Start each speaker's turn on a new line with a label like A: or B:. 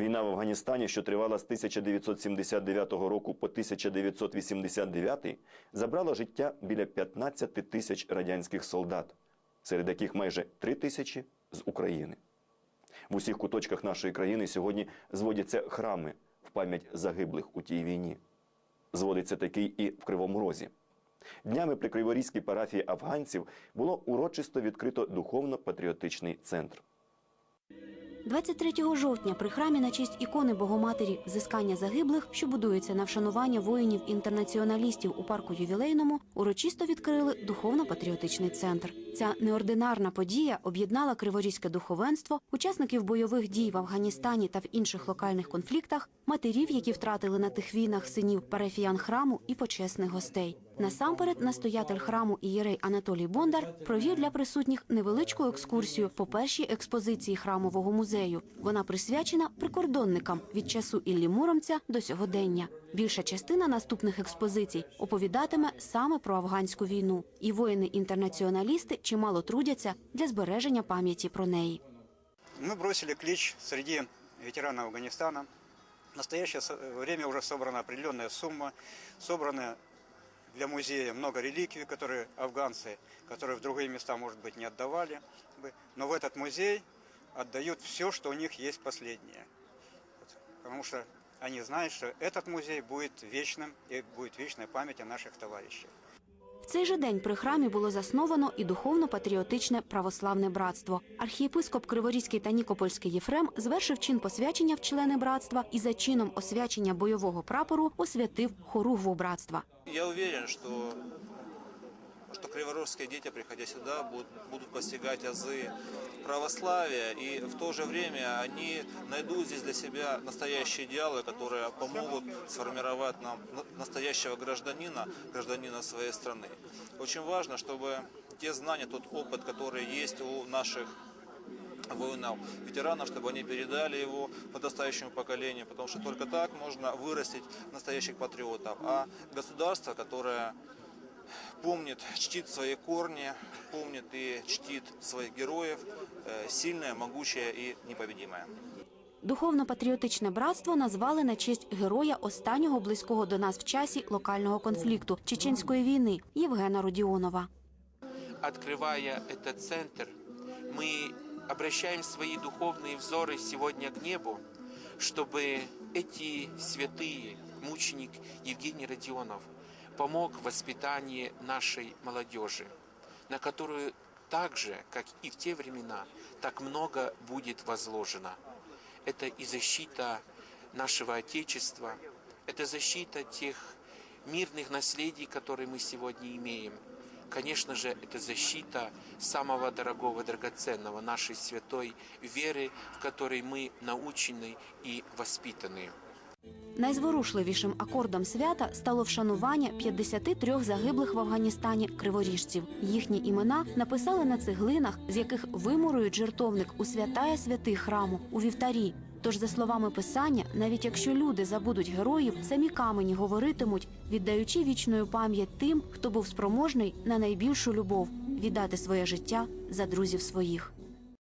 A: Війна в Афганістані, що тривала з 1979 року по 1989, забрала життя біля 15 тисяч радянських солдат, серед яких майже 3 тисячі з України. В усіх куточках нашої країни сьогодні зводяться храми в пам'ять загиблих у тій війні. Зводиться такий і в Кривому Розі. Днями при Криворізькій парафії афганців було урочисто відкрито духовно-патріотичний центр.
B: 23 жовтня при храмі на честь ікони Богоматері зискання загиблих, що будується на вшанування воїнів-інтернаціоналістів у парку ювілейному, урочисто відкрили духовно-патріотичний центр. Ця неординарна подія об'єднала криворізьке духовенство, учасників бойових дій в Афганістані та в інших локальних конфліктах, матерів, які втратили на тих війнах синів парафіян храму і почесних гостей. Насамперед, настоятель храму ієрей Анатолій Бондар провів для присутніх невеличку екскурсію по першій експозиції храмового музею. Вона присвячена прикордонникам від часу Іллі Муромця до сьогодення. Більша частина наступних експозицій оповідатиме саме про афганську війну, і воїни-інтернаціоналісти чимало трудяться для збереження пам'яті про неї.
C: Мы бросили клич среди ветеранов Афганистана. В настоящее время уже собрана определенная сумма. Собраны для музея много реликвий, которые афганцы, которые в другие места, может быть, не отдавали. Но в этот музей отдают все, что у них есть последнее. Потому что они знают, что этот музей будет вечным и будет вечная память о наших товарищах.
B: Цей же день при храмі було засновано і духовно-патріотичне православне братство. Архієпископ Криворізький та Нікопольський Єфрем звершив чин посвячення в члени братства і за чином освячення бойового прапору освятив хоругву братства.
D: Я уверен, что, что криворожские дети, приходя сюда, будут, будут постигать азы православия, и в то же время они найдут здесь для себя настоящие идеалы, которые помогут сформировать нам на- настоящего гражданина, гражданина своей страны. Очень важно, чтобы те знания, тот опыт, который есть у наших воинов, ветеранов, чтобы они передали его подрастающему поколению, потому что только так можно вырастить настоящих патриотов. А государство, которое помнит, чтит свои корни, помнит и чтит своих героев, э, сильное, могучее и непобедимое.
B: Духовно-патріотичне братство назвали на честь героя останнього близького до нас в часі локального конфлікту чеченської війни Євгена Родіонова.
E: открывая этот центр, мы обращаем свои духовные взоры сегодня к небу, чтобы эти святые, мученик Евгений Родионов, помог в воспитании нашей молодежи, на которую так же, как и в те времена, так много будет возложено. Это и защита нашего Отечества, это защита тех мирных наследий, которые мы сегодня имеем. Конечно же, это защита самого дорогого, драгоценного, нашей святой веры, в которой мы научены и воспитаны.
B: Найзворушливішим акордом свята стало вшанування 53 загиблих в Афганістані криворіжців. Їхні імена написали на цеглинах, з яких вимурують жертовник у святая святих храму у вівтарі. Тож, за словами писання, навіть якщо люди забудуть героїв, самі камені говоритимуть, віддаючи вічною пам'ять тим, хто був спроможний на найбільшу любов віддати своє життя за друзів своїх.